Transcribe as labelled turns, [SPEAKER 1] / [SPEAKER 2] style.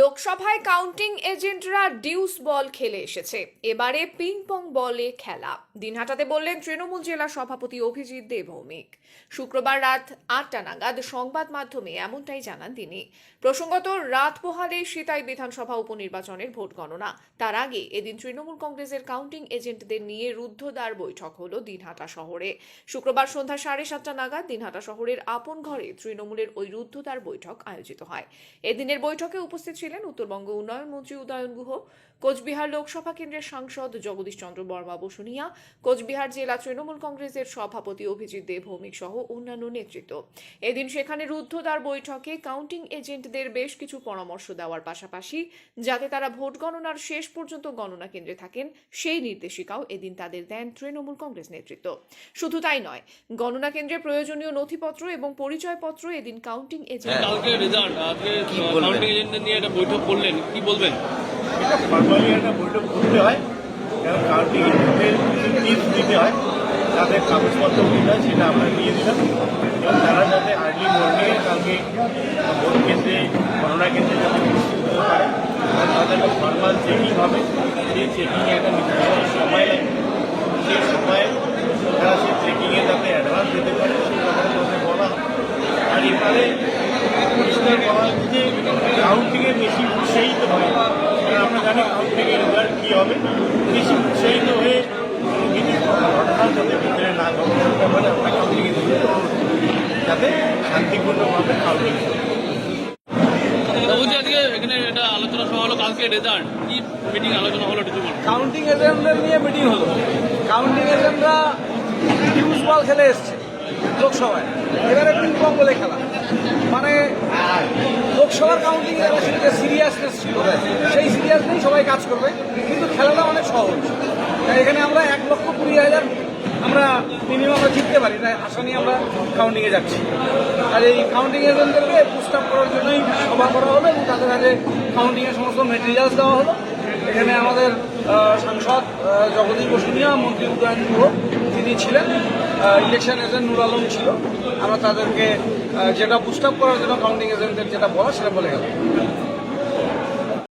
[SPEAKER 1] লোকসভায় counting এজেন্টরা dues বল খেলে এসেছে। এবারে পিং পং বলে খেলা। দিনহাটাতে বললেন তৃণমূল জেলা সভাপতি অভিজিৎ দেবভৌমিক। শুক্রবার রাত আটটা নাগাদ সংবাদ মাধ্যমে এমনটাই জানান তিনি। প্রসঙ্গত, রাত পোহালে সিতাই বিধানসভা উপনির্বাচনের ভোট গণনা। তার আগে এদিন তৃণমূল কংগ্রেসের কাউন্টিং এজেন্টদের নিয়ে রুদ্ধদ্বার বৈঠক হলো দিনহাটা শহরে। শুক্রবার সন্ধ্যা সাড়ে সাতটা নাগাদ দিনহাটা শহরের আপন ঘরে তৃণমূলের ওই রুদ্ধদ্বার বৈঠক আয়োজিত হয়। এদিনের বৈঠকে উপস্থিত ছিলেন উত্তরবঙ্গ উন্নয়ন মন্ত্রী উদয়ন গুহ কোচবিহার লোকসভা কেন্দ্রের সাংসদ জগদীশ চন্দ্র বর্মা বসুনিয়া কোচবিহার জেলা তৃণমূল কংগ্রেসের সভাপতি অভিজিৎ দেব ভৌমিক সহ অন্যান্য নেতৃত্ব। এদিন সেখানে রুদ্ধদ্বার বৈঠকে কাউন্টিং এজেন্টদের বেশ কিছু পরামর্শ দেওয়ার পাশাপাশি যাতে তারা ভোট গণনার শেষ পর্যন্ত গণনা কেন্দ্রে থাকেন সেই নির্দেশিকাও এদিন তাদের দেন তৃণমূল কংগ্রেস নেতৃত্ব। শুধু তাই নয় গণনা কেন্দ্রে প্রয়োজনীয় নথিপত্র এবং পরিচয়পত্র এদিন কাউন্টিং এজেন্ট
[SPEAKER 2] আজকে কাউন্টিং এজেন্টদের নিয়ে একটা বৈঠক করলেন, কি বলবেন?
[SPEAKER 3] এটা ফর্মালি একটা বৈঠক করতে হয়, কারণ এজেন্টের টিপস দিতে হয়, তাদের কাগজপত্র হয়, সেটা আমরা দিয়ে দিলাম। এবং তারা যাতে আর্লি মর্নিংয়ে কালকে ভোট কেন্দ্রে গণনা কেন্দ্রে যাতে হতে পারে তাদের ফর্মাল চেকিং হবে। সেই চেকিংয়ে একটা নির্দিষ্ট সময়, সেই সময়ে তারা সেই চেকিংয়ে যাতে অ্যাডভান্স দিতে পারে সেই ব্যাপারে বলা আর এবারে যে কাউন্টিংয়ে বেশি উৎসাহিত হয় কারণ আমরা জানি কাউন্টিংয়ের রেজাল্ট কী হবে। বেশি উৎসাহিত হয়ে কোনো কিছু ঘটনা যাতে ভিতরে না ঘটে ব্যাপারে আমরা কাউন্টিংয়ে যাতে শান্তিপূর্ণভাবে কাউন্টিং
[SPEAKER 2] বলছি আজকে এখানে একটা আলোচনা সভা হলো কালকে রেজাল্ট কি মিটিং আলোচনা হলো কিছু
[SPEAKER 4] কাউন্টিং এজেন্টদের নিয়ে মিটিং হলো। কাউন্টিং এজেন্টরা ডিউজ বল খেলে এসছে লোকসভায়। এবারে পিং পং বলে খেলা মানে লোকসভার কাউন্টিং এর যে সিরিয়াসনেস ছিল, সেই সিরিয়াসনেই সবাই কাজ করবে। কিন্তু খেলাটা অনেক সহজ। তাই এখানে আমরা এক লক্ষ কুড়ি হাজার আমরা মিনিমাম আমরা জিততে পারি। তাই আশা নিয়ে আমরা কাউন্টিংয়ে যাচ্ছি। আর এই কাউন্টিং এজেন্টদেরকে পুস্ট আপ করার জন্যই সভা করা হলো এবং তাদের কাছে কাউন্টিংয়ের সমস্ত মেটেরিয়ালস দেওয়া হলো। এখানে আমাদের সাংসদ জগদীশ বসুনিয়া, মন্ত্রী উদয়ন গুহ তিনি ছিলেন ইলেকশন এজেন্ট নুর আলম ছিল। আমরা তাদেরকে যেটা বুস্ট আপ করার জন্য কাউন্টিং এজেন্টদের যেটা বলা, সেটা বলে গেলাম।